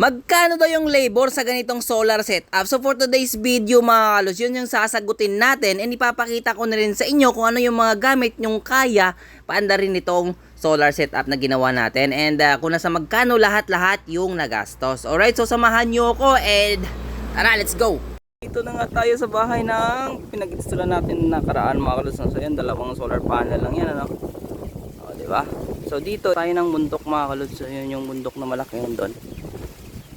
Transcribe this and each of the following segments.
Magkano daw yung labor sa ganitong solar setup? So for today's video mga kalos, yun yung sasagutin natin and ipapakita ko na rin sa inyo kung ano yung mga gamit nyong kaya paanda rin itong solar setup na ginawa natin and uh, kung nasa magkano lahat-lahat yung nagastos. Alright, so samahan nyo ako and tara, let's go! Dito na nga tayo sa bahay ng pinag-installa natin na karaan mga kalos. So yan, dalawang solar panel lang yan ano. O, di ba? So dito tayo ng bundok mga kalos. So yun yung bundok na malaki yun doon.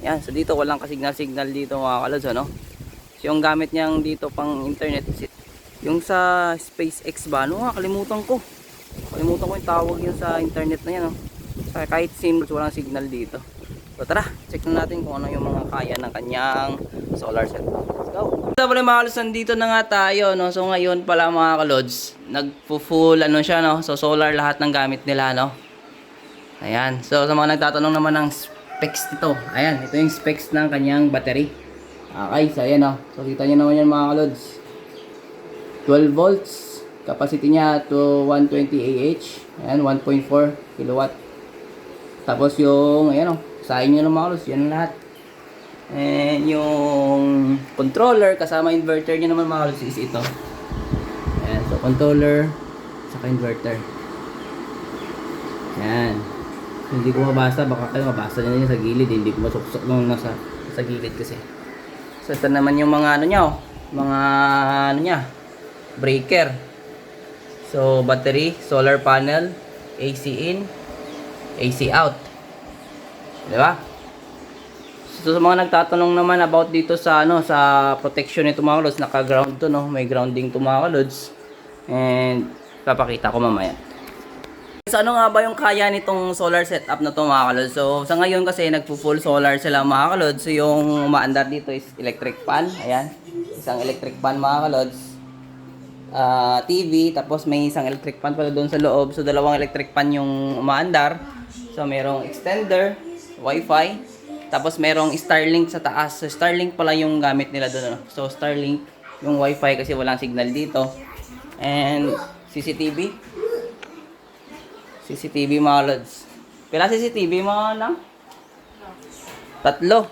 Yan, so dito walang kasignal-signal dito mga kalods, ano? So yung gamit niyang dito pang internet, yung sa SpaceX ba, ano nga, kalimutan ko. Kalimutan ko yung tawag yun sa internet na yan. Sa kahit SIM, walang signal dito. So tara, check na natin kung ano yung mga kaya ng kanyang solar setup. Let's go! So pala mga kalods, nandito na nga tayo, no? So ngayon pala mga kalods, nagpo-full, ano siya, no? So solar lahat ng gamit nila, no? Ayan. So, sa mga nagtatanong naman ng specs nito. Ayan, ito yung specs ng kanyang battery. Okay, so ayan o. So, kita nyo naman yan mga kalods. 12 volts. Capacity niya to 120 AH. Ayan, 1.4 kilowatt. Tapos yung, ayan o. Sahin nyo ng mga kalods. Yan lahat. And yung controller, kasama inverter niya naman mga kalods is ito. Ayan, so controller, saka inverter. Yan. Hindi ko mabasa, baka kayo mabasa nyo yun sa gilid. Hindi ko masuksok nung nasa sa gilid kasi. So ito naman yung mga ano niya, oh. mga ano niya, breaker. So battery, solar panel, AC in, AC out. Di ba? So sa mga nagtatanong naman about dito sa ano sa protection nito mga kalods, naka-ground to no, may grounding to mga kalods. And papakita ko mamaya. So ano nga ba yung kaya nitong solar setup na to mga kalod? So sa ngayon kasi nagpo-full solar sila mga kalod. So yung umaandar dito is electric fan. Ayan. Isang electric fan mga kalods. Ah, TV. Tapos may isang electric fan pala doon sa loob. So dalawang electric fan yung umaandar. So merong extender, wifi. Tapos merong Starlink sa taas. So Starlink pala yung gamit nila doon. Ano? So Starlink yung wifi kasi walang signal dito. And CCTV. CCTV mga lods. Pila CCTV mga lang? Tatlo.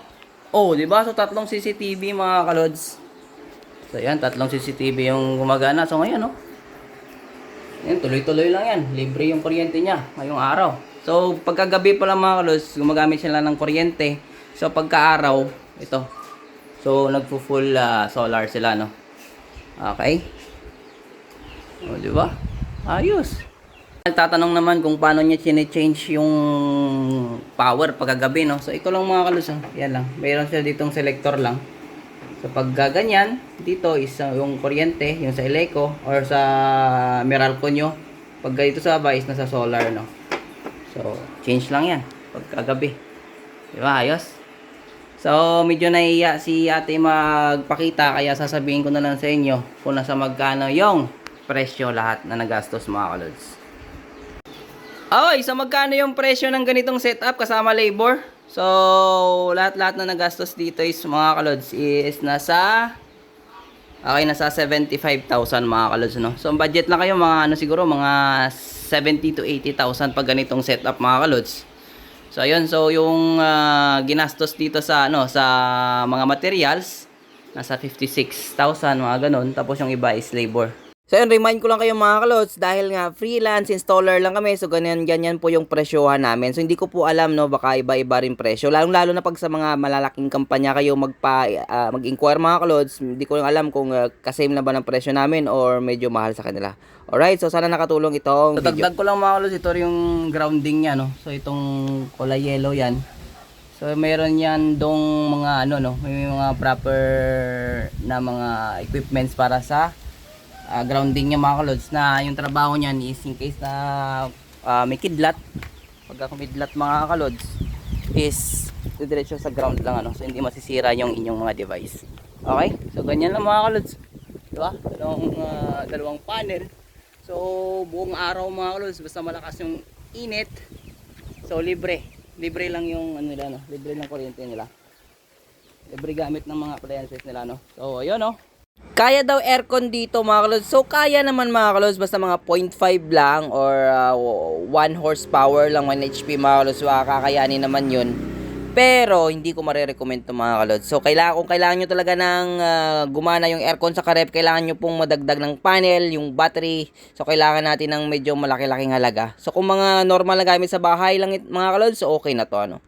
Oh, di ba? So tatlong CCTV mga kalods. So yan, tatlong CCTV yung gumagana. So ngayon, oh. Yan, tuloy-tuloy lang yan. Libre yung kuryente niya ngayong araw. So pagkagabi pa lang mga kalods, gumagamit sila ng kuryente. So pagka-araw, ito. So nagpo-full ah, solar sila, no? Okay? O, di ba? Ayos. Nagtatanong naman kung paano niya chine-change yung power pagkagabi, no? So, ito lang mga kalus, ah. Yan lang. Mayroon siya ditong selector lang. So, pag gaganyan, dito is yung kuryente, yung sa Eleco, or sa Meralco nyo. Pag dito sa baba is nasa solar, no? So, change lang yan. Pagkagabi. Di ba? Ayos. So, medyo naiya si ate magpakita, kaya sasabihin ko na lang sa inyo kung nasa magkano yung presyo lahat na nagastos mga kalods. Okay, so magkano yung presyo ng ganitong setup kasama labor? So, lahat-lahat na nagastos dito is mga kalods is nasa Okay, nasa 75,000 mga kalods, no? So, ang budget lang kayo, mga ano siguro, mga 70 to 80,000 pag ganitong setup mga kalods. So, ayun. So, yung ah, ginastos dito sa, ano, sa mga materials, nasa 56,000, mga ganun. Tapos, yung iba is labor. So yun, remind ko lang kayo mga kalots, dahil nga freelance installer lang kami, so ganyan, ganyan po yung presyohan namin. So hindi ko po alam, no, baka iba-iba rin presyo. Lalong lalo na pag sa mga malalaking kampanya kayo magpa, ah, mag-inquire mga kalots, hindi ko lang alam kung uh, kasame na ba ng presyo namin or medyo mahal sa kanila. Alright, so sana nakatulong itong so, video. Dagdag ko lang mga kalots, ito yung grounding niya, no. So itong kulay yellow yan. So meron yan dong mga ano no, may mga proper na mga equipments para sa ah, grounding niya mga kalods na yung trabaho niyan is in case na ah, may kidlat. Pagka kumidlat mga kalods is diretso sa ground lang ano. So hindi masisira yung inyong mga device. Okay? So ganyan lang mga kalods. Diba dalawang, ah, dalawang panel. So buong araw mga kalods basta malakas yung init so libre. Libre lang yung ano nila no? Libre lang kuryente nila. Libre gamit ng mga appliances nila no? So ayun no kaya daw aircon dito mga kalods. So kaya naman mga kalods basta mga 0.5 lang or uh, 1 horsepower lang 1 HP mga kalods. So kakayanin naman yun. Pero, hindi ko marirecommend to mga kalod. So, kailangan, kung kailangan nyo talaga ng ah, gumana yung aircon sa karep, kailangan nyo pong madagdag ng panel, yung battery. So, kailangan natin ng medyo malaki-laking halaga. So, kung mga normal na gamit sa bahay lang mga kalod, so okay na to ano.